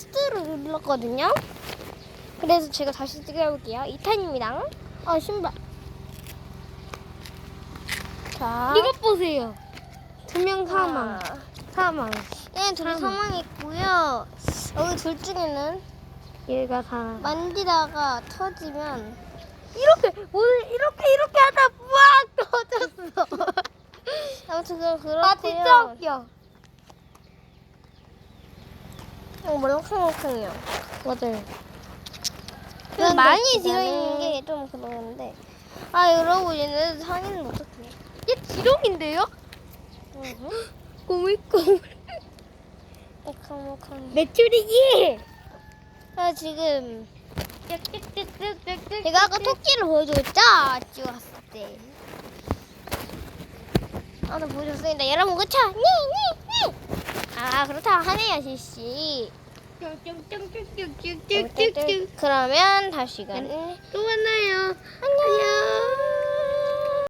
리스트를 눌렀거든요. 그래서 제가 다시 찍어볼게요. 2탄입니다. 아 신발. 자, 이것 보세요. 두 명 사망. 아. 사망. 얘는 둘이 사망. 사망했고요. 여기 둘 중에는 얘가 다. 만지다가 터지면 이렇게 오늘 이렇게 이렇게 하다 부악 터졌어. 아무튼 그럼 그렇고요. 아 진짜 웃겨. 이거 몰랑몰랑해요. 맞아요. 그 많이 들어있는 게 좀 그러는데 아 여러분 얘는 상의는 어떻게 해? 얘 지렁인데요? 꼬물꼬물. 깜깜 메추리기. 아 지금. 제가 아까 토끼를 보여줬죠? 찍었을 때. 아, 나 보여줬습니다. 여러분, 그쵸? 네, 네, 네. 아, 그렇다. 하네요 지씨 그러면 다시 가는 또 만나요. 안녕.